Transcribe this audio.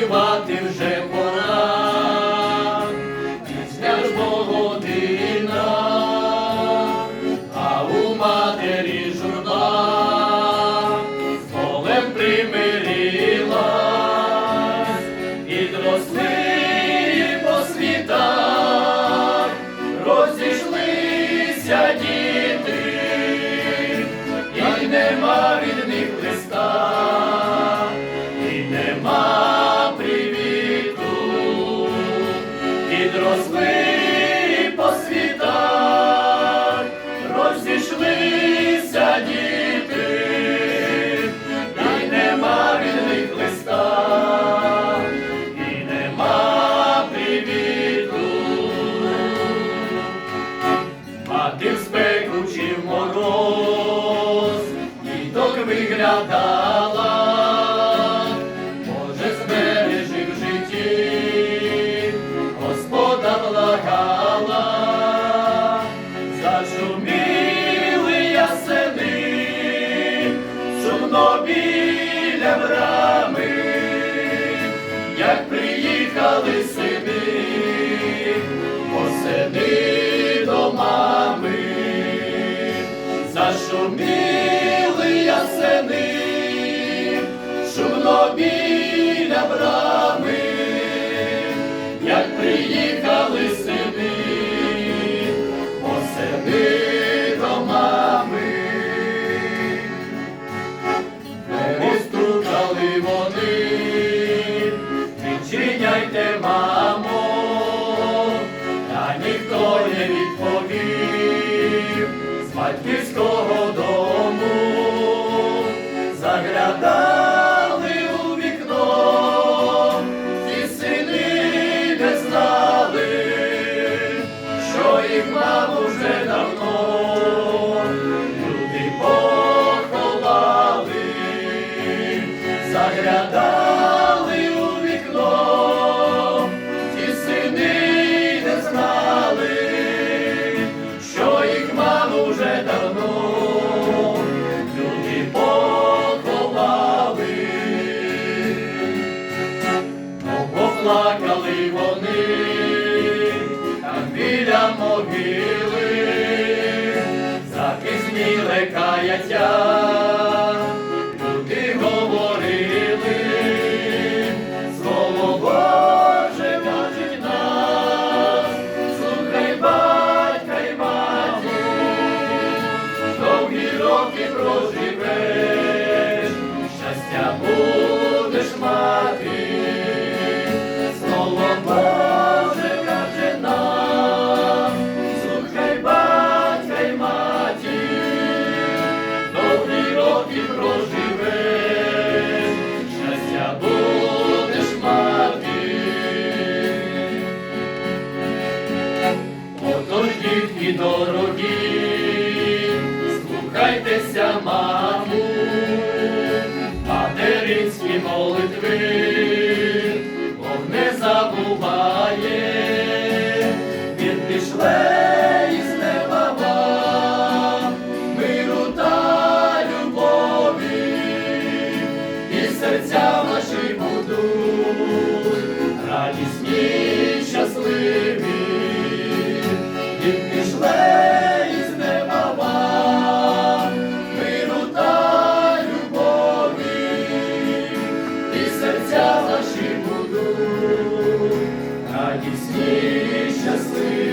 співати вже пора, пісня ж година, а у матері журна полем примирилась, підросли по світах, розійшлися діти, і нема від них листа. нема. Росли по світах, розійшлися діти, і нема від них листа, і нема привіту. Мати в спеку чи в мороз, діток виглядала, сумно біля брами, як приїхали сини, посиди до мами, зашуміли ясени, шумно біля брами, Стукали вони, відчиняйте, мамо, та ніхто не відповів. З батьківського Поплакали вони там біля могили, запізніле каяття, дітки дорогі, слухайтеся, маму, материнські молитви, радісні, щасливі.